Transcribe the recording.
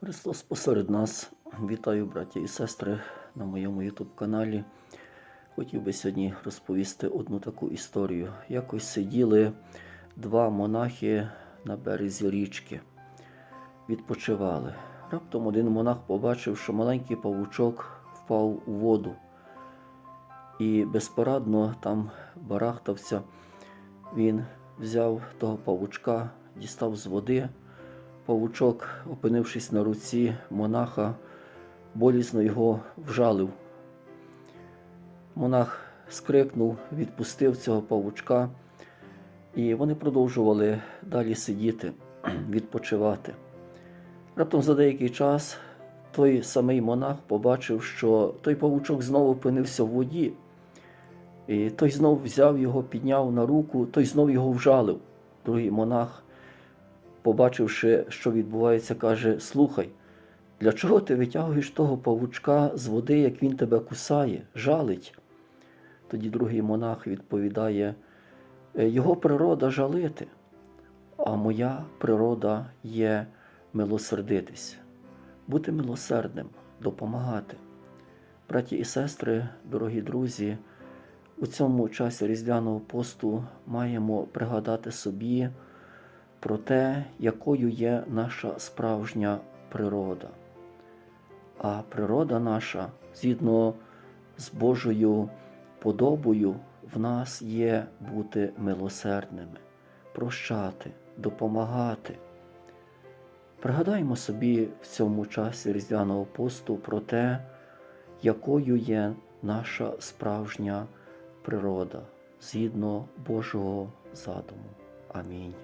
Христос посеред нас. Вітаю, браті і сестри, на моєму YouTube каналі. Хотів би сьогодні розповісти одну таку історію. Якось сиділи два монахи на березі річки, відпочивали. Раптом один монах побачив, що маленький павучок впав у воду і безпорадно там барахтався. Він взяв того павучка, дістав з води. Павучок, опинившись на руці монаха, болісно його вжалив. Монах скрикнув, відпустив цього павучка, і вони продовжували далі сидіти, відпочивати. Раптом за деякий час той самий монах побачив, що той павучок знову опинився в воді, і той знов взяв його, підняв на руку, той знов його вжалив. Другий монах побачивши, що відбувається, каже: Слухай, для чого ти витягуєш того павучка з води, як він тебе кусає, жалить? Тоді другий монах відповідає: «Е, Його природа жалити, а моя природа є милосердитись, бути милосердним, допомагати. Браті і сестри, дорогі друзі, у цьому часі Різдвяного посту маємо пригадати собі про те, якою є наша справжня природа. А природа наша, згідно з Божою подобою, в нас є бути милосердними, прощати, допомагати. Пригадаймо собі в цьому часі Різдвяного посту про те, якою є наша справжня природа згідно Божого задуму. Амінь.